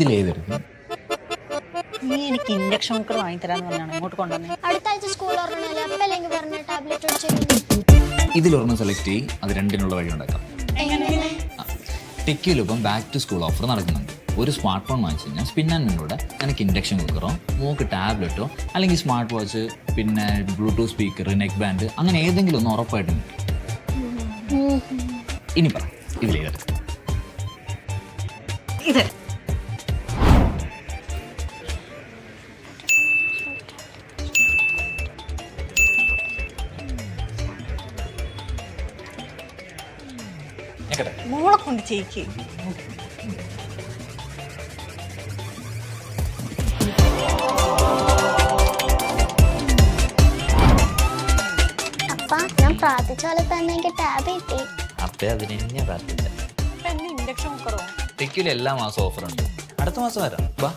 ഇതിലേതെടുക്കും നീ എനിക്ക് induction cooker വാങ്ങിത്തരാന്ന് പറഞ്ഞാണ് ഇങ്ങോട്ട് കൊണ്ടുവന്നേ. അടുത്ത ആഴ്ച സ്കൂൾ ഓർമ്മല്ലേ അപ്പല്ലെങ്കിൽ പറഞ്ഞ ടാബ്ലറ്റ് ഇതിലൊരെണ്ണം സെലക്ട് ചെയ്യും അത് രണ്ടിനുള്ള വഴി ഉണ്ടാക്കാം. ടിക്കിയിലിപ്പം ബാക്ക് ടു സ്കൂൾ ഓഫർ നടക്കുന്നുണ്ട്. ഒരു സ്മാർട്ട് ഫോൺ വാങ്ങിച്ചു കഴിഞ്ഞാൽ സ്പിൻ ആൻഡ് മിന്നൂടെ എനിക്ക് ഇൻഡക്ഷൻ കുക്കറോ മൂക്ക് ടാബ്ലറ്റോ അല്ലെങ്കിൽ സ്മാർട്ട് വാച്ച് പിന്നെ ബ്ലൂടൂത്ത് സ്പീക്കർ നെക്ക് ബാൻഡ് അങ്ങനെ ഏതെങ്കിലും ഒന്ന് ഉറപ്പായിട്ടും കിട്ടും. ഇനി പറ ഇതിലേതെടുക്കാം ഇത്. മോളെ കൊണ്ട് ചെയ്യിക്ക് അപ്പ ഞാൻ പ്രാർത്ഥിച്ച പോലെ തന്നെ എനിക്ക് ടാബ് കിട്ടി. അപ്പേ അതിനെ ഞാൻ ഇൻഡക്ഷൻ കുക്കറോ ടിക്കിയിൽ എല്ലാ മാസം ഓഫർ ഉണ്ട്. അടുത്ത മാസം വരാം. വാ.